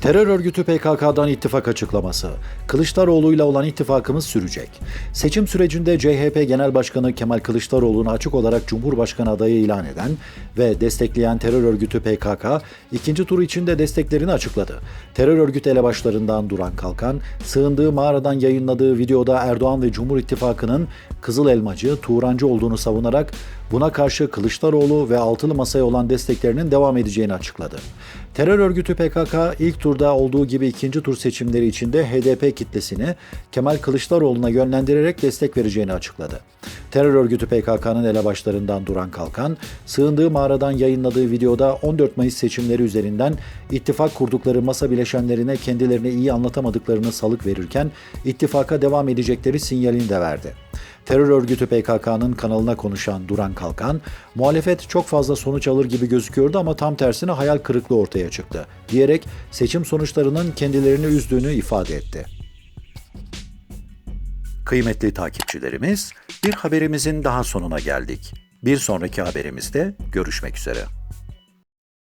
Terör örgütü PKK'dan ittifak açıklaması. Kılıçdaroğlu'yla olan ittifakımız sürecek. Seçim sürecinde CHP Genel Başkanı Kemal Kılıçdaroğlu'nu açık olarak Cumhurbaşkanı adayı ilan eden ve destekleyen terör örgütü PKK, ikinci tur içinde desteklerini açıkladı. Terör örgütü elebaşlarından Duran Kalkan, sığındığı mağaradan yayınladığı videoda Erdoğan ve Cumhur İttifakı'nın Kızıl Elmacı, Turancı olduğunu savunarak buna karşı Kılıçdaroğlu ve Altılı Masa'ya olan desteklerinin devam edeceğini açıkladı. Terör örgütü PKK ilk turda olduğu gibi ikinci tur seçimleri içinde HDP kitlesini Kemal Kılıçdaroğlu'na yönlendirerek destek vereceğini açıkladı. Terör örgütü PKK'nın elebaşlarından Duran Kalkan, sığındığı mağaradan yayınladığı videoda 14 Mayıs seçimleri üzerinden ittifak kurdukları masa bileşenlerine kendilerini iyi anlatamadıklarını salık verirken ittifaka devam edecekleri sinyalini de verdi. Terör örgütü PKK'nın kanalına konuşan Duran Kalkan, muhalefet çok fazla sonuç alır gibi gözüküyordu ama tam tersine hayal kırıklığı ortaya çıktı, diyerek seçim sonuçlarının kendilerini üzdüğünü ifade etti. Kıymetli takipçilerimiz, bir haberimizin daha sonuna geldik. Bir sonraki haberimizde görüşmek üzere.